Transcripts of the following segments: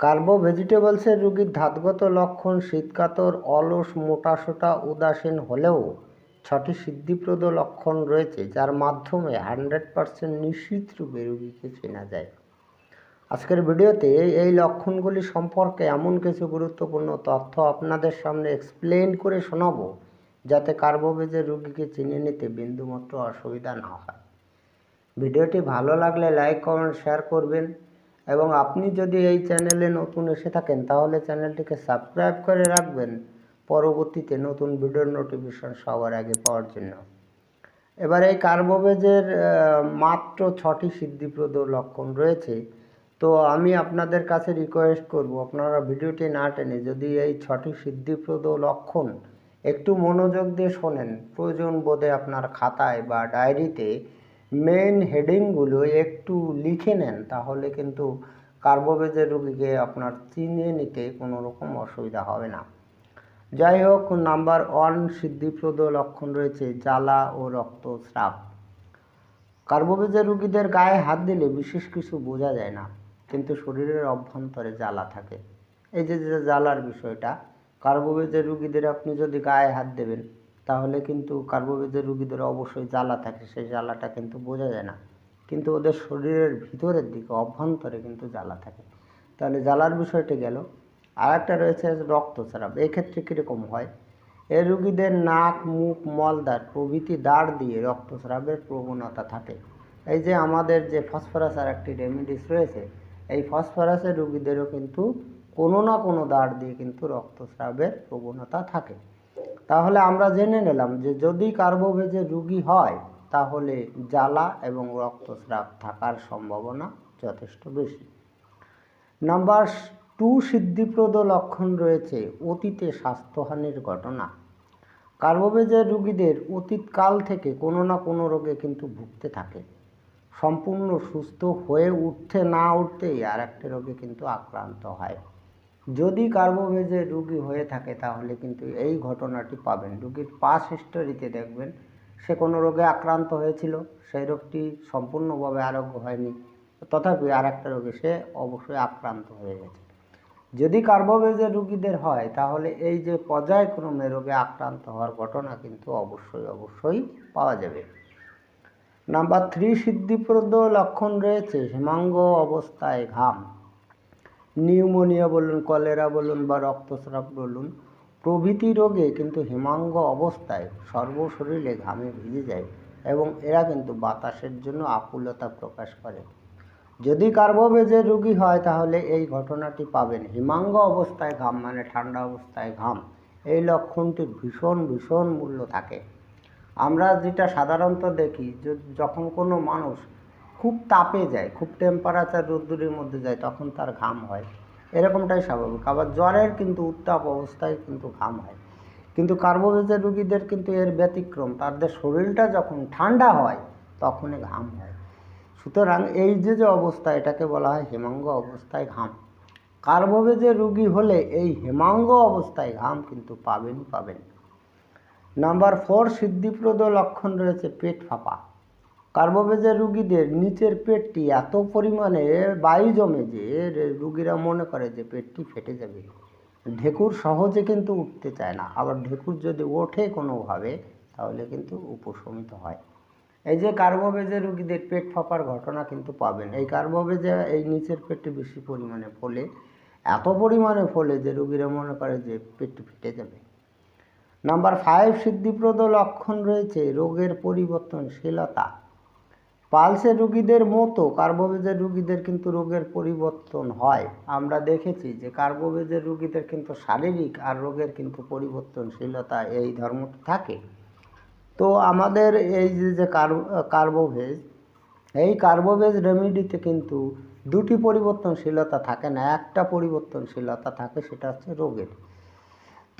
কার্বো ভেজিটেবলসের রোগীর ধাতগত লক্ষণ, শীতকাতর, অলস, মোটাসোটা, উদাসীন হলেও ছটি সিদ্ধিপ্রদ লক্ষণ রয়েছে, যার মাধ্যমে হান্ড্রেড পারসেন্ট নিশ্চিত রূপে রোগীকে চেনা যায়। আজকের ভিডিওতে এই লক্ষণগুলি সম্পর্কে এমন কিছু গুরুত্বপূর্ণ তথ্য আপনাদের সামনে এক্সপ্লেন করে শোনাবো, যাতে কার্বোভেজের রোগীকে চিনে নিতে বিন্দুমাত্র অসুবিধা না হয়। ভিডিওটি ভালো লাগলে লাইক কমেন্ট শেয়ার করবেন। এবং আপনি যদি এই চ্যানেলে নতুন এসে থাকেন, তাহলে চ্যানেলটিকে সাবস্ক্রাইব করে রাখবেন। পরবর্তীতে নতুন ভিডিওর নোটিফিকেশন সবার আগে পাওয়ার জন্য। এবার এই কার্বোভেজের মাত্র ছটি সিদ্ধিপ্রদ লক্ষণ রয়েছে। তো আমি আপনাদের কাছে রিকোয়েস্ট করব, আপনারা ভিডিওটি না টেনে যদি এই ছটি সিদ্ধিপ্রদ লক্ষণ একটু মনোযোগ দিয়ে শোনেন, প্রয়োজন বোধে আপনার খাতায় বা ডায়েরিতে মেন হেডিংগুলো একটু লিখে নেন, তাহলে কিন্তু কার্বোভেজের রুগীকে আপনার চিনে নিতে কোনো রকম অসুবিধা হবে না। যাই হোক, নাম্বার ওয়ান সিদ্ধিপ্রদ লক্ষণ রয়েছে, জ্বালা ও রক্তস্রাব। কার্বোভেজের রুগীদের গায়ে হাত দিলে বিশেষ কিছু বোঝা যায় না, কিন্তু শরীরের অভ্যন্তরে জ্বালা থাকে। এই যে জ্বালার বিষয়টা কার্বোভেজের রুগীদের আপনি যদি গায়ে হাত দেবেন তাহলে কিন্তু কার্বোভেজের রুগীদের অবশ্যই জ্বালা থাকে, সেই জ্বালাটা কিন্তু বোঝা যায় না। কিন্তু ওদের শরীরের ভিতরের দিকে অভ্যন্তরে কিন্তু জ্বালা থাকে। তাহলে জ্বালার বিষয়টি গেল। আর একটা রয়েছে রক্তস্রাব এক্ষেত্রে কীরকম হয়? এই রুগীদের নাক, মুখ মলদার প্রভৃতি দাঁড় দিয়ে রক্তস্রাবের প্রবণতা থাকে। এই যে আমাদের যে ফসফরাস আর একটি রেমিডিস রয়েছে, এই ফসফরাসের রুগীদেরও কিন্তু কোনো না কোনো দাঁড় দিয়ে কিন্তু রক্তস্রাবের প্রবণতা থাকে। তাহলে আমরা জেনে নিলাম যে যদি কার্বোভেজের রুগী হয়, তাহলে জ্বালা এবং রক্তস্রাব থাকার সম্ভাবনা যথেষ্ট বেশি। নাম্বার টু, সিদ্ধিপ্রদ লক্ষণ রয়েছে অতীতে স্বাস্থ্যহানির ঘটনা। কার্বোভেজের রুগীদের অতীতকাল থেকে কোনো না কোনো রোগে কিন্তু ভুগতে থাকে। সম্পূর্ণ সুস্থ হয়ে উঠতে না উঠতেই আর একটা রোগে কিন্তু আক্রান্ত হয়। যদি কার্বোভেজের রুগী হয়ে থাকে তাহলে কিন্তু এই ঘটনাটি পাবেন। রুগীর পাস হিস্টোরিতে দেখবেন, সে কোনো রোগে আক্রান্ত হয়েছিল, সেই রোগটি সম্পূর্ণভাবে আরোগ্য হয়নি, তথাপি আর একটা রোগে সে অবশ্যই আক্রান্ত হয়ে গেছে। যদি কার্বোভেজের রুগীদের হয়, তাহলে এই যে পর্যায়ক্রমে রোগে আক্রান্ত হওয়ার ঘটনা কিন্তু অবশ্যই অবশ্যই পাওয়া যাবে। নাম্বার থ্রি সিদ্ধিপ্রদ লক্ষণ রয়েছে, হিমাঙ্গ অবস্থায় ঘাম। নিউমোনিয়া বলুন, কলেরা বলুন বা রক্তস্রাব বলুন, প্রভৃতি রোগে কিন্তু হিমাঙ্গ অবস্থায় সর্বশরীরে ঘামে ভিজে যায় এবং এরা কিন্তু বাতাসের জন্য আকুলতা প্রকাশ করে। যদি কার্বোভেজের রোগী হয়, তাহলে এই ঘটনাটি পাবেন। হিমাঙ্গ অবস্থায় ঘাম মানে ঠান্ডা অবস্থায় ঘাম। এই লক্ষণটির ভীষণ ভীষণ মূল্য থাকে। আমরা যেটা সাধারণত দেখি যখন কোনো মানুষ খুব তাপে যায়, খুব টেম্পারেচার রোদ্দুরের মধ্যে যায়, তখন তার ঘাম হয়। এরকমটাই স্বাভাবিক। আবার জ্বরের কিন্তু উত্তাপ অবস্থায় কিন্তু ঘাম হয়। কিন্তু কার্বোভেজের রুগীদের কিন্তু এর ব্যতিক্রম। তাদের শরীরটা যখন ঠান্ডা হয়, তখনই ঘাম হয়। সুতরাং এই যে যে অবস্থা, এটাকে বলা হয় হেমাঙ্গ অবস্থায় ঘাম। কার্বোভেজের রুগী হলে এই হেমাঙ্গ অবস্থায় ঘাম কিন্তু পাবেনই পাবেন। নাম্বার ফোর সিদ্ধিপ্রদ লক্ষণ রয়েছে পেট ফাঁপা। কার্বোভেজের রুগীদের নিচের পেটটি এত পরিমাণে বায়ু জমে যে রুগীরা মনে করে যে পেটটি ফেটে যাবে। ঢেকুর সহজে কিন্তু উঠতে চায় না। আবার ঢেকুর যদি ওঠে কোনোভাবে, তাহলে কিন্তু উপশমিত হয়। এই যে কার্বোভেজের রুগীদের পেট ফাঁপার ঘটনা কিন্তু পাবেন। এই কার্বোভেজে এই নিচের পেটটি বেশি পরিমাণে ফলে, এত পরিমাণে ফলে যে রুগীরা মনে করে যে পেটটি ফেটে যাবে। নাম্বার ফাইভ সিদ্ধিপ্রদ লক্ষণ রয়েছে, রোগের পরিবর্তনশীলতা। পালসের রুগীদের মতো কার্বোভেজের রুগীদের কিন্তু রোগের পরিবর্তন হয়। আমরা দেখেছি যে কার্বোভেজের রুগীদের কিন্তু শারীরিক আর রোগের কিন্তু পরিবর্তনশীলতা এই ধর্মটি থাকে। তো আমাদের এই যে যে কার্ব কার্বোভেজ এই কার্বোভেজ রেমিডিতে কিন্তু দুটি পরিবর্তনশীলতা থাকে না, একটা পরিবর্তনশীলতা থাকে সেটা হচ্ছে রোগের।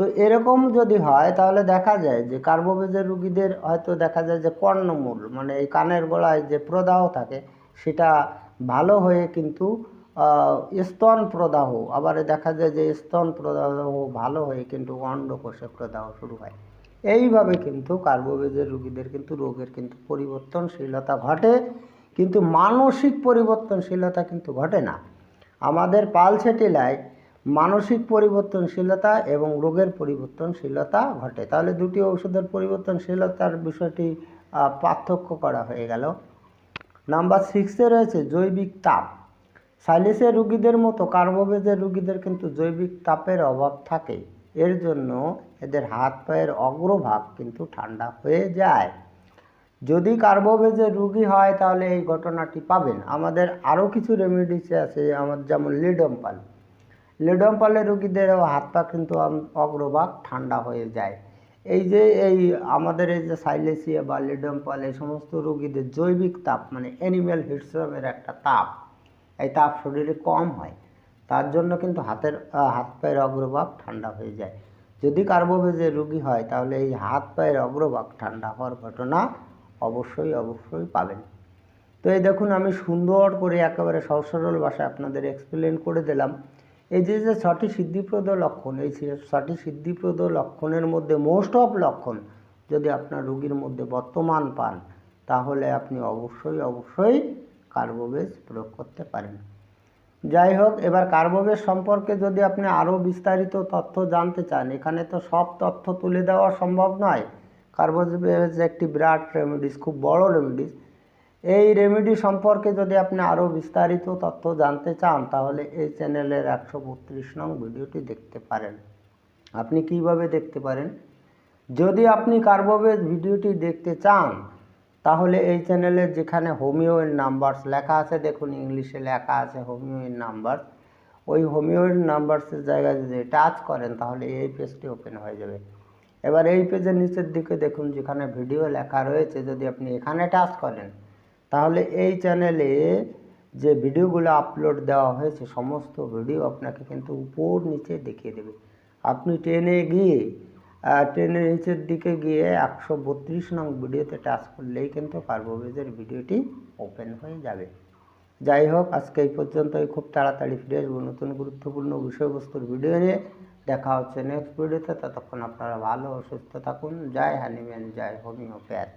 তো এরকম যদি হয়, তাহলে দেখা যায় যে কার্বোভেজের রুগীদের হয়তো দেখা যায় যে কর্ণমূল মানে এই কানের গলায় যে প্রদাহ থাকে, সেটা ভালো হয়ে কিন্তু স্তন প্রদাহ, আবার দেখা যায় যে স্তন প্রদাহ ভালো হয়ে কিন্তু অন্ডকোষে প্রদাহ শুরু হয়। এইভাবে কিন্তু কার্বোভেজের রুগীদের কিন্তু রোগের কিন্তু পরিবর্তনশীলতা ঘটে, কিন্তু মানসিক পরিবর্তনশীলতা কিন্তু ঘটে না। আমাদের পাল স্যাটেলাইট মানসিক পরিবর্তনশীলতা এবং রোগের পরিবর্তনশীলতা ঘটে। তাহলে দুটি ঔষধের পরিবর্তনশীলতার বিষয়টি পার্থক্য করা হয়ে গেল। নাম্বার সিক্সে রয়েছে জৈবিক তাপ। সাইলেসের রুগীদের মতো কার্বোভেজের রুগীদের কিন্তু জৈবিক তাপের অভাব থাকে এর জন্য এদের হাত পায়ের অগ্রভাগ কিন্তু ঠান্ডা হয়ে যায়। যদি কার্বোভেজের রুগী হয় তাহলে এই ঘটনাটি পাবেন। আমাদের আরও কিছু রেমেডিস আছে, আমার যেমন লিডম লিডম্পাল। লিডম্পালের রুগীদেরও হাত পা কিন্তু অগ্রভাগ ঠান্ডা হয়ে যায়। এই যে, এই আমাদের এই যে সাইলেসিয়া বা লিডম্পাল, এই সমস্ত রুগীদের জৈবিক তাপ মানে অ্যানিম্যাল হিটস্ট্রমের একটা তাপ, এই তাপ শরীরে কম হয়। তার জন্য কিন্তু হাতের হাত পায়ের অগ্রভাগ ঠান্ডা হয়ে যায়। যদি কার্বোভেজের রুগী হয়, তাহলে এই হাত পায়ের অগ্রভাগ ঠান্ডা হওয়ার ঘটনা অবশ্যই অবশ্যই পাবেন। তো এই দেখুন, আমি সুন্দর করে একেবারে সহজ সরল ভাষায় আপনাদের এক্সপ্লেন করে দিলাম। এই যে যে ছটি সিদ্ধিপ্রদ লক্ষণ, এই ছটি সিদ্ধিপ্রদ লক্ষণের মধ্যে মোস্ট অফ লক্ষণ যদি আপনার রোগীর মধ্যে বর্তমান পান, তাহলে আপনি অবশ্যই অবশ্যই কার্বোভেজ প্রয়োগ করতে পারেন। যাই হোক, এবার কার্বোভেজ সম্পর্কে যদি আপনি আরও বিস্তারিত তথ্য জানতে চান, এখানে তো সব তথ্য তুলে দেওয়া সম্ভব নয়। কার্বোভেজ একটি বিরাট রেমেডিস খুব বড় রেমেডিস এই রেমেডি সম্পর্কে যদি আপনি আরও বিস্তারিত তথ্য জানতে চান, তাহলে এই চ্যানেলের একশো বত্রিশ নং ভিডিওটি দেখতে পারেন। আপনি কীভাবে দেখতে পারেন? যদি আপনি কার্বোভেজ ভিডিওটি দেখতে চান, তাহলে এই চ্যানেলের যেখানে হোমিও এর নাম্বারস লেখা আছে, দেখুন ইংলিশে লেখা আছে হোমিও এর নাম্বার ওই হোমিও এর নাম্বারসের জায়গায় যদি টাচ করেন, তাহলে এই পেজটি ওপেন হয়ে যাবে। এবার এই পেজের নিচের দিকে দেখুন, যেখানে ভিডিও লেখা রয়েছে, যদি আপনি এখানে টাচ করেন তাহলে এই চ্যানেলে যে ভিডিওগুলো আপলোড দেওয়া হয়েছে, সমস্ত ভিডিও আপনাকে কিন্তু উপর নিচে দেখিয়ে দেবে। আপনি ট্রেনে গিয়ে ট্রেনের নিচের দিকে গিয়ে একশো বত্রিশ নং ভিডিওতে টাচ করলেই কিন্তু কার্বোভেজের ভিডিওটি ওপেন হয়ে যাবে। যাই হোক, আজকে এই পর্যন্তই। খুব তাড়াতাড়ি ফিরে আসব নতুন গুরুত্বপূর্ণ বিষয়বস্তুর ভিডিও নিয়ে। দেখা হচ্ছে নেক্সট ভিডিওতে ততক্ষণ আপনারা ভালো সুস্থ থাকুন। জয় হানিম্যান, জয় হোমিওপ্যাথ।